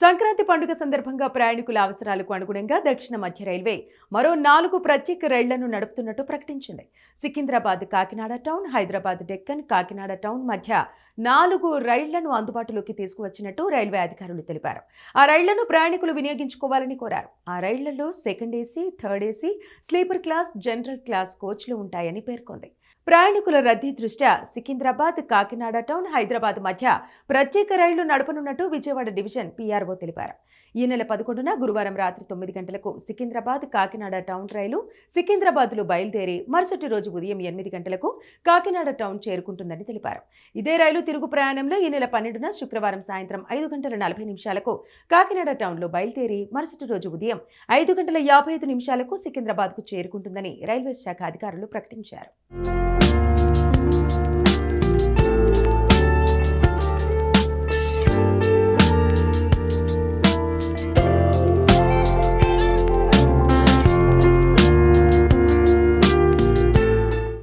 సంక్రాంతి పండుగ సందర్భంగా ప్రయాణికుల అవసరాలకు అనుగుణంగా దక్షిణ మధ్య రైల్వే మరో నాలుగు ప్రత్యేక రైళ్ళను నడుపుతున్నట్టు ప్రకటించింది. సికింద్రాబాద్ కాకినాడ టౌన్ హైదరాబాద్ డెక్కన్ కాకినాడ టౌన్ మధ్య నాలుగు రైళ్ళను అందుబాటులోకి తీసుకువచ్చినట్టు రైల్వే అధికారులు తెలిపారు. ఆ రైళ్ళను ప్రయాణికులు వినియోగించుకోవాలని కోరారు. ఆ రైళ్ళలో second AC third AC sleeper class general class కోచ్లు ఉంటాయని పేర్కొంది. ప్రయాణికుల రద్దీ దృష్ట్యా సికింద్రాబాద్ కాకినాడ టౌన్ హైదరాబాద్ మధ్య ప్రత్యేక రైళ్ళు నడపనున్నట్టు విజయవాడ డివిజన్ పీఆర్ఓ తెలిపారు. ఈ నెల పదకొండున గురువారం రాత్రి తొమ్మిది గంటలకు సికింద్రాబాద్ కాకినాడ టౌన్ రైలు సికింద్రాబాద్లో బయలుదేరి మరుసటి రోజు ఉదయం ఎనిమిది గంటలకు కాకినాడ టౌన్ చేరుకుంటుందని తెలిపారు. ఇదే రైలు తిరుగు ప్రయాణంలో ఈ నెల పన్నెండున శుక్రవారం సాయంత్రం ఐదు గంటల నలభై నిమిషాలకు కాకినాడ టౌన్లో బయలుదేరి మరుసటి రోజు ఉదయం ఐదు గంటల యాభై ఐదు నిమిషాలకు సికింద్రాబాద్కు చేరుకుంటుందని రైల్వే శాఖ అధికారులు ప్రకటించారు.